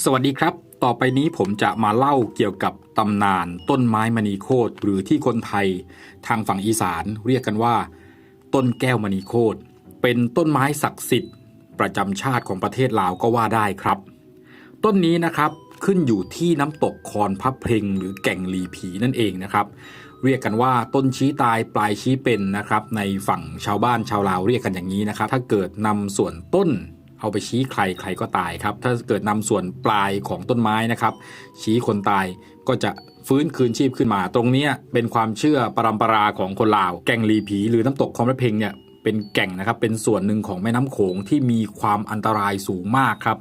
สวัสดีครับ ต่อไปนี้ผมจะมาเล่าเกี่ยวกับตำนานต้นไม้มณีโคตรหรือที่คนไทย ทางฝั่งอีสานเรียกกันว่า ต้นแก้วมณีโคตรเป็นต้นไม้ศักดิ์สิทธิ์ ประจำชาติของประเทศลาวก็ว่าได้ครับ ต้นนี้นะครับขึ้นอยู่ที่น้ำตกคอนพับเพลงหรือแก่งลีผีนั่นเองนะครับ เรียกกันว่าต้นชี้ตายปลายชี้เป็นนะครับ ในฝั่งชาวบ้านชาวลาวเรียกกันอย่างนี้นะครับ ถ้าเกิดนำส่วนต้น เอาไปชี้ใครใครก็ตายครับ ถ้าเกิดนำส่วนปลายของต้นไม้นะครับ ชี้คนตายก็จะฟื้นคืนชีพขึ้นมา ตรงนี้เป็นความเชื่อปรำปราของคนลาว แก่งลีผี หรือน้ำตกคอมระเพงเนี่ยเป็นแก่งนะครับ เป็นส่วนหนึ่งของแม่น้ำโขงที่มีความอันตรายสูงมากครับ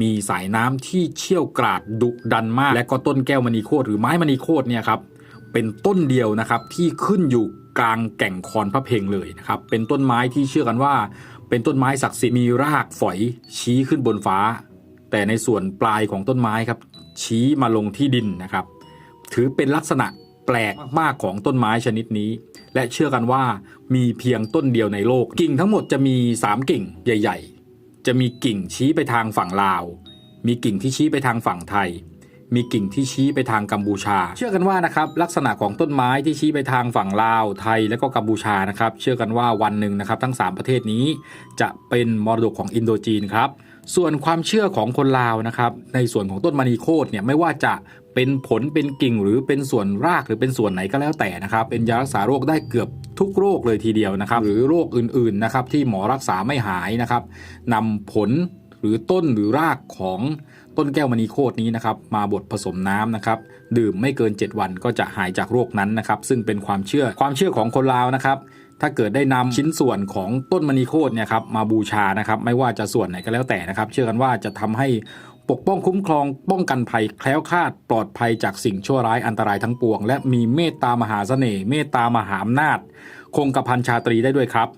มีสายน้ำที่เชี่ยวกราดดุดันมาก และก็ต้นแก้วมณีโคตรหรือไม้มณีโคตรเนี่ยครับเป็นต้นเดียวนะครับที่ขึ้นอยู่กลางแก่งคอนพระเพงเลยนะครับ เป็นต้นไม้ที่เชื่อกันว่า เป็นต้นไม้ศักดิ์สิทธิ์มีรากฝอยชี้ขึ้นบนฟ้า แต่ในส่วนปลายของต้นไม้ครับ ชี้มาลงที่ดินนะครับ ถือเป็นลักษณะแปลกมากของต้นไม้ชนิดนี้ และเชื่อกันว่ามีเพียงต้นเดียวในโลก กิ่งทั้งหมดจะมี 3 กิ่งใหญ่ ๆ จะมีกิ่งชี้ไปทางฝั่งลาว มีกิ่งที่ชี้ไปทางฝั่งไทย มีกิ่งที่ชี้ไปทางกัมพูชา เชื่อกันว่านะครับลักษณะของต้นไม้ที่ชี้ไปทางฝั่งลาวไทยและก็กัมพูชานะครับเชื่อกันว่าวันหนึ่งนะครับทั้ง 3 ประเทศนี้จะเป็นมรดกของอินโดจีนครับส่วนความเชื่อของคนลาวนะครับในส่วนของต้นมณีโคตรเนี่ยไม่ว่าจะเป็นผลเป็นกิ่งหรือเป็นส่วนรากหรือเป็นส่วนไหนก็แล้วแต่นะครับเป็นยารักษาโรคได้เกือบทุกโรคเลยทีเดียวนะครับหรือโรคอื่นๆนะครับที่หมอรักษาไม่หายนะครับนำผลหรือต้นหรือรากของ ต้นแก้วมณีโคตรนี้นะครับมาบดผสมน้ำนะครับดื่มไม่เกิน 7 วันก็จะหายจากโรคนั้นนะครับซึ่งเป็นความเชื่อความเชื่อของคนลาวนะครับถ้าเกิดได้นำชิ้นส่วนของต้นมณีโคตรเนี่ยครับมาบูชานะครับไม่ว่าจะส่วนไหนก็แล้วแต่นะครับเชื่อกันว่าจะทำให้ปกป้องคุ้มครองป้องกันภัยแคล้วคลาดปลอดภัยจากสิ่งชั่วร้ายอันตรายทั้งปวง และมีเมตตามหาเสน่ห์เมตตามหาอำนาจ คงกระพันชาตรีได้ด้วยครับ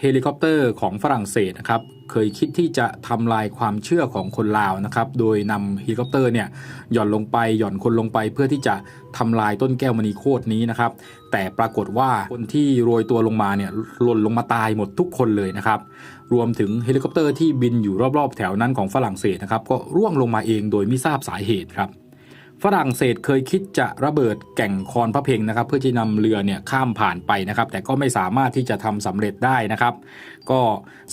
เฮลิคอปเตอร์ของฝรั่งเศสนะครับเคยคิดที่จะทำลายความเชื่อของคนลาวนะครับ โดยนำเฮลิคอปเตอร์เนี่ยหย่อนลงไปหย่อนคนลงไปเพื่อที่จะทำลายต้นแก้วมณีโคตรนี้นะครับ แต่ปรากฏว่าคนที่โรยตัวลงมาเนี่ยหล่นลงมาตายหมดทุกคนเลยนะครับ รวมถึงเฮลิคอปเตอร์ที่บินอยู่รอบๆ แถวนั้นของฝรั่งเศสนะครับ ก็ร่วงลงมาเองโดยไม่ทราบสาเหตุครับ ฝรั่งเศสเคยคิดจะระเบิดแก่งคอนพระเพงนะครับ เพื่อจะนำเรือเนี่ยข้ามผ่านไปนะครับ แต่ก็ไม่สามารถที่จะทำสำเร็จได้นะครับ ก็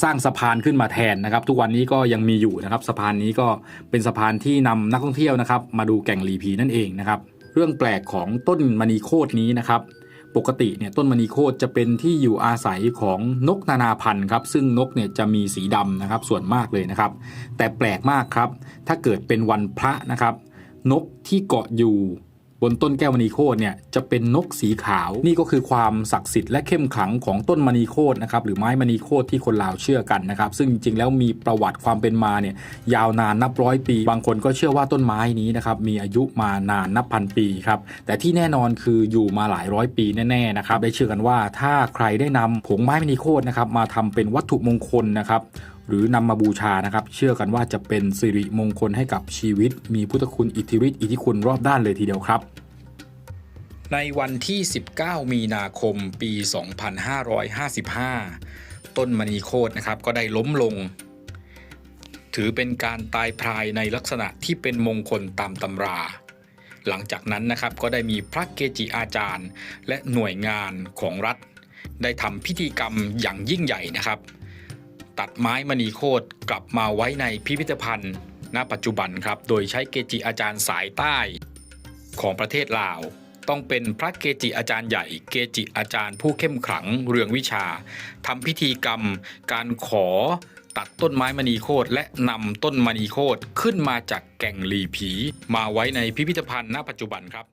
สร้างสะพานขึ้นมาแทนนะครับ ทุกวันนี้ก็ยังมีอยู่นะครับ สะพานนี้ก็เป็นสะพานที่นำนักท่องเที่ยวนะครับ มาดูแก่งลีผีนั่นเองนะครับ เรื่องแปลกของต้นมณีโคตรนี้นะครับปกติเนี่ยต้นมณีโคตจะเป็นที่อยู่อาศัยของนกนานาพันธุ์ครับซึ่งนกเนี่ยจะมีสีดำนะครับส่วนมากเลยนะครับ แต่แปลกมากครับ ถ้าเกิดเป็นวันพระนะครับ นกที่เกาะอยู่ บนต้นแก้วมณีโคตรเนี่ยจะเป็นนกสีขาว นี่ก็คือความศักดิ์สิทธิ์และเข้มขลังของต้นมณีโคตรนะครับหรือไม้มณีโคตรที่คนลาวเชื่อกันนะครับ ซึ่งจริงๆแล้วมีประวัติความเป็นมาเนี่ยยาวนานนับร้อยปี บางคนก็เชื่อว่าต้นไม้นี้นะครับมีอายุมานานนับพันปีครับแต่ที่แน่นอนคืออยู่มาหลายร้อยปีแน่ๆนะครับได้เชื่อกันว่าถ้าใครได้นำผงไม้มณีโคตรนะครับมาทำเป็นวัตถุมงคลนะครับ หรือนำมาบูชานะครับ เชื่อกันว่าจะเป็นสิริมงคลให้กับชีวิต มีพุทธคุณอิทธิฤทธิ์อิทธิคุณรอบด้านเลยทีเดียวครับ ในวันที่ 19 มีนาคมปี 2555 ต้นมณีโคตรนะครับก็ได้ล้มลง ถือเป็นการตายพรายในลักษณะที่เป็นมงคลตามตำราหลังจากนั้นนะครับก็ได้มีพระเกจิอาจารย์ และหน่วยงานของรัฐ ได้ทำพิธีกรรมอย่างยิ่งใหญ่นะครับ ตัดไม้มณีโคตรกลับมาไว้ในพิพิธภัณฑ์ ณ ปัจจุบันครับ โดยใช้เกจิอาจารย์สายใต้ของประเทศลาว ต้องเป็นพระเกจิอาจารย์ใหญ่ เกจิอาจารย์ผู้เข้มขลังเรืองวิชาทำพิธีกรรม การขอตัดต้นไม้มณีโคตรและนำต้นมณีโคตรขึ้นมาจากแก่งลีผี มาไว้ในพิพิธภัณฑ์ณปัจจุบันครับ